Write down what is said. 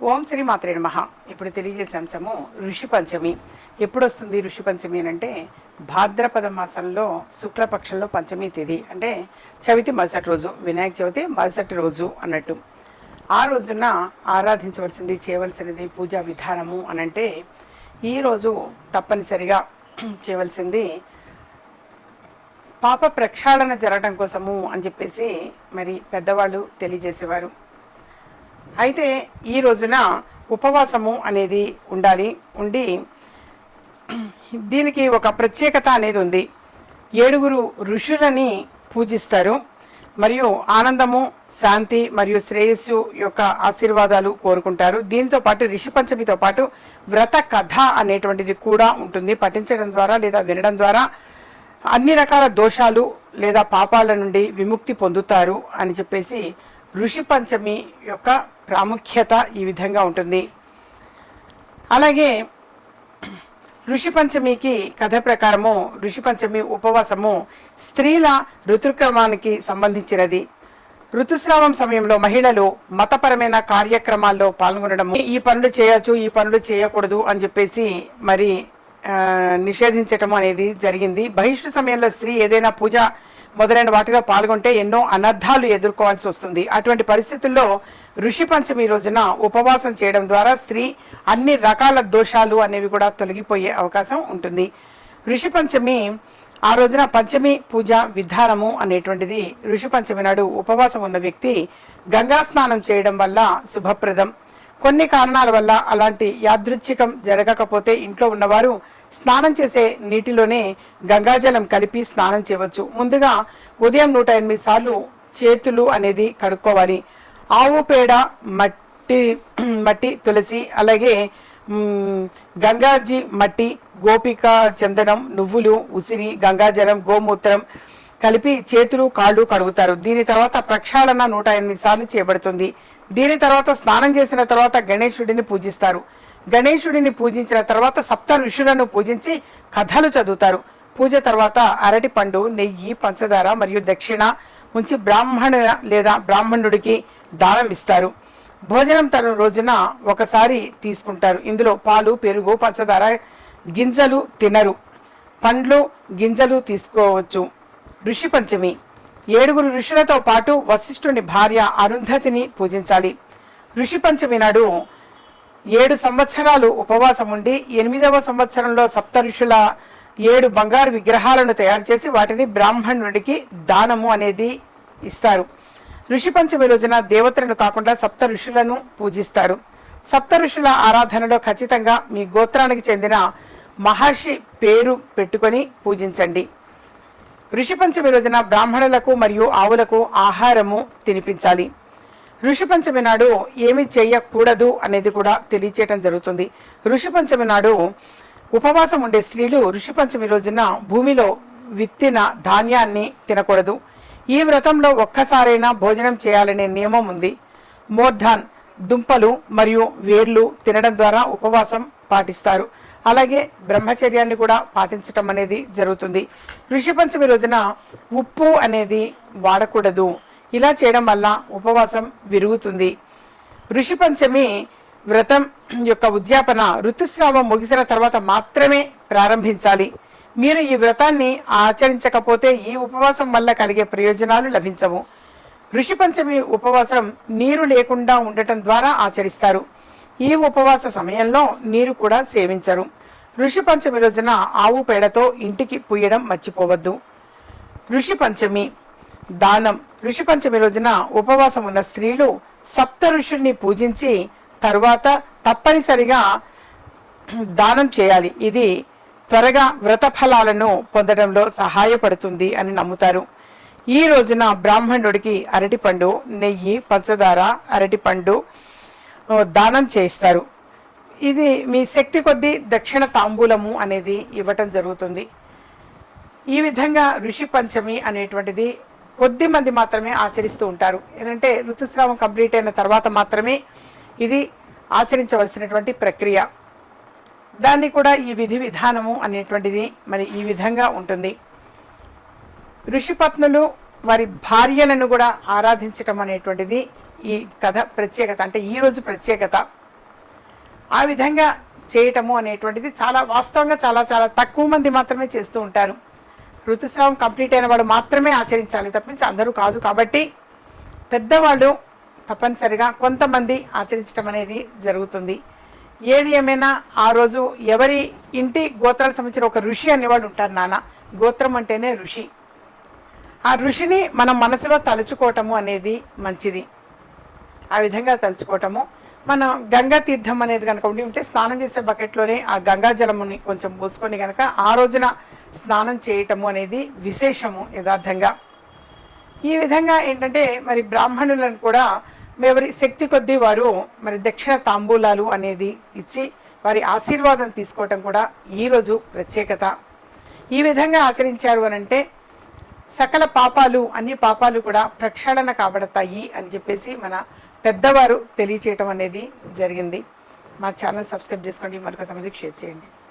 ఓం శ్రీ మాత్రే మహా ఇప్పుడు తెలియజేసే అంశము ఋషి పంచమి. ఎప్పుడు వస్తుంది ఋషి పంచమి అని అంటే భాద్రపద మాసంలో శుక్లపక్షంలో పంచమి తిథి అంటే చవితి మరుసటి రోజు వినాయక చవితి మరుసటి రోజు అన్నట్టు. ఆ రోజున ఆరాధించవలసింది చేయవలసినది పూజా విధానము అని అంటే ఈరోజు తప్పనిసరిగా చేయవలసింది పాప ప్రక్షాళన జరగడం కోసము అని చెప్పేసి మరి పెద్దవాళ్ళు తెలియజేసేవారు. అయితే ఈ రోజున ఉపవాసము అనేది ఉండాలి ఉండి దీనికి ఒక ప్రత్యేకత అనేది ఉంది. ఏడుగురు ఋషులని పూజిస్తారు. మరియు ఆనందము శాంతి మరియు శ్రేయస్సు యొక్క ఆశీర్వాదాలు కోరుకుంటారు. దీంతో పాటు ఋషి పంచమితో పాటు వ్రత కథ అనేటువంటిది కూడా ఉంటుంది. పఠించడం ద్వారా లేదా వినడం ద్వారా అన్ని రకాల దోషాలు లేదా పాపాల నుండి విముక్తి పొందుతారు అని చెప్పేసి ఋషి పంచమి యొక్క ప్రాముఖ్యత ఈ విధంగా ఉంటుంది. అలాగే ఋషి పంచమికి కథ ప్రకారము ఋషి పంచమి ఉపవాసము స్త్రీల ఋతుక్రమానికి సంబంధించినది. ఋతుస్రావం సమయంలో మహిళలు మతపరమైన కార్యక్రమాల్లో పాల్గొనడం ఈ పనులు చేయొచ్చు ఈ పనులు చేయకూడదు అని చెప్పేసి మరి నిషేధించటం అనేది జరిగింది. బహిష్టు సమయంలో స్త్రీ ఏదైనా పూజ మొదలైన వాటిలో పాల్గొంటే ఎన్నో అనర్థాలు ఎదుర్కోవాల్సి వస్తుంది. అటువంటి పరిస్థితుల్లో ఋషి పంచమి రోజున ఉపవాసం చేయడం ద్వారా స్త్రీ అన్ని రకాల దోషాలు అనేవి కూడా తొలగిపోయే అవకాశం ఉంటుంది. ఋషి పంచమి ఆ రోజున పంచమి పూజ విధానము అనేటువంటిది ఋషి పంచమి నాడు ఉపవాసం ఉన్న వ్యక్తి గంగా స్నానం చేయడం వల్ల శుభప్రదం. కొన్ని కారణాల వల్ల అలాంటి యాదృచ్ఛికం జరగకపోతే ఇంట్లో ఉన్నవారు స్నానం చేసే నీటిలోనే గంగాజలం కలిపి స్నానం చేయవచ్చు. ముందుగా ఉదయం నూట ఎనిమిది సార్లు చేతులు అనేది కడుక్కోవాలి. ఆవు పేడ మట్టి మట్టి తులసి అలాగే గంగాజీ మట్టి గోపిక చందనం నువ్వులు ఉసిరి గంగాజలం గోమూత్రం కలిపి చేతులు కాళ్ళు కడుగుతారు. దీని తర్వాత ప్రక్షాళన నూట ఎనిమిది సార్లు చేయబడుతుంది. దీని తర్వాత స్నానం చేసిన తర్వాత గణేశుడిని పూజిస్తారు. గణేశుడిని పూజించిన తర్వాత సప్త ఋషులను పూజించి కథలు చదువుతారు. పూజ తర్వాత అరటి పండు నెయ్యి పంచదార మరియు దక్షిణ ఉంచి బ్రాహ్మణ లేదా బ్రాహ్మణుడికి దానం ఇస్తారు. భోజనం తన రోజున ఒకసారి తీసుకుంటారు. ఇందులో పాలు పెరుగు పంచదార గింజలు తినరు. పండ్లు గింజలు తీసుకోవచ్చు. ఋషి పంచమి. ఏడుగురు ఋషులతో పాటు వశిష్ఠుని భార్య అరుంధతిని పూజించాలి. ఋషి పంచమి నాడు ఏడు సంవత్సరాలు ఉపవాసం ఉండి ఎనిమిదవ సంవత్సరంలో సప్త ఋషుల ఏడు బంగారు విగ్రహాలను తయారు చేసి వాటిని బ్రాహ్మణుడికి దానము అనేది ఇస్తారు. ఋషి పంచమి రోజున దేవతలను కాకుండా సప్త ఋషులను పూజిస్తారు. సప్త ఋషుల ఆరాధనలో ఖచ్చితంగా మీ గోత్రానికి చెందిన మహర్షి పేరు పెట్టుకొని పూజించండి. ఋషిపంచమి రోజున బ్రాహ్మణులకు మరియు ఆవులకు ఆహారము తినిపించాలి. ఋషిపంచమి నాడు ఏమి చేయకూడదు అనేది కూడా తెలియచేయటం జరుగుతుంది. ఋషిపంచమి నాడు ఉపవాసం ఉండే స్త్రీలు ఋషిపంచమి రోజున భూమిలో విత్తిన ధాన్యాన్ని తినకూడదు. ఈ వ్రతంలో ఒక్కసారైనా భోజనం చేయాలనే నియమం ఉంది. మోర్ధాన్ దుంపలు మరియు వేర్లు తినడం ద్వారా ఉపవాసం పాటిస్తారు. అలాగే బ్రహ్మచర్యాన్ని కూడా పాటించటం అనేది జరుగుతుంది. ఋషి పంచమి రోజున ఉప్పు అనేది వాడకూడదు. ఇలా చేయడం వల్ల ఉపవాసం విరుగుతుంది. ఋషి పంచమి వ్రతం యొక్క ఉద్యాపన ఋతుస్రావం ముగిసిన తర్వాత మాత్రమే ప్రారంభించాలి. మీరు ఈ వ్రతాన్ని ఆచరించకపోతే ఈ ఉపవాసం వల్ల కలిగే ప్రయోజనాలు లభించవు. ఋషి పంచమి ఉపవాసం నీరు లేకుండా ఉండటం ద్వారా ఆచరిస్తారు. ఈ ఉపవాస సమయంలో నీరు కూడా సేవించరు. ఋషి పంచమి రోజున ఆవు పేడతో ఇంటికి పుయ్యడం మర్చిపోవద్దు. ఋషి పంచమి దానం. ఋషి పంచమి రోజున ఉపవాసం ఉన్న స్త్రీలు సప్త ఋషుల్ని పూజించి తరువాత తప్పనిసరిగా దానం చేయాలి. ఇది త్వరగా వ్రత ఫలాలను పొందడంలో సహాయపడుతుంది అని నమ్ముతారు. ఈ రోజున బ్రాహ్మణుడికి అరటిపండు నెయ్యి పంచదార అరటిపండు దానం చేస్తారు. ఇది మీ శక్తి కొద్దీ దక్షిణ తాంబూలము అనేది ఇవ్వటం జరుగుతుంది. ఈ విధంగా ఋషి పంచమి అనేటువంటిది కొద్ది మంది మాత్రమే ఆచరిస్తూ ఉంటారు. ఏంటంటే ఋతుస్రావం కంప్లీట్ అయిన తర్వాత మాత్రమే ఇది ఆచరించవలసినటువంటి ప్రక్రియ. దాన్ని కూడా ఈ విధి విధానము అనేటువంటిది మరి ఈ విధంగా ఉంటుంది. ఋషిపత్నులు వారి భార్యలను కూడా ఆరాధించటం అనేటువంటిది ఈ కథ ప్రత్యేకత. అంటే ఈరోజు ప్రత్యేకత. ఆ విధంగా చేయటము అనేటువంటిది చాలా వాస్తవంగా చాలా చాలా తక్కువ మంది మాత్రమే చేస్తూ ఉంటారు. ఋతుస్రావం కంప్లీట్ అయిన వాడు మాత్రమే ఆచరించాలి తప్పించి అందరూ కాదు కాబట్టి పెద్దవాళ్ళు తప్పనిసరిగా కొంతమంది ఆచరించడం అనేది జరుగుతుంది. ఏది ఏమైనా ఆ రోజు ఎవరి ఇంటి గోత్రాలకు సంబంధించిన ఒక ఋషి అనేవాడు ఉంటారు నాన్న. గోత్రం అంటేనే ఋషి. ఆ ఋషిని మనం మనసులో తలుచుకోవటము అనేది మంచిది. ఆ విధంగా తలుచుకోవటము. మన గంగా తీర్థం అనేది కనుక ఉండి ఉంటే స్నానం చేసే బకెట్లోనే ఆ గంగా జలముని కొంచెం పోసుకొని కనుక ఆ రోజున స్నానం చేయటము అనేది విశేషము యథార్థంగా. ఈ విధంగా ఏంటంటే మరి బ్రాహ్మణులను కూడా ఎవరి శక్తి కొద్దీ వారు మరి దక్షిణ తాంబూలాలు అనేది ఇచ్చి వారి ఆశీర్వాదం తీసుకోవటం కూడా ఈరోజు ప్రత్యేకత. ఈ విధంగా ఆచరించారు అని అంటే సకల పాపాలు అన్ని పాపాలు కూడా ప్రక్షాళన కాబడతాయి అని చెప్పేసి మన పెద్దవారు తెలియచేయటం అనేది జరిగింది. మా ఛానల్ సబ్స్క్రైబ్ చేసుకోండి. మరికొంతమందికి షేర్ చేయండి.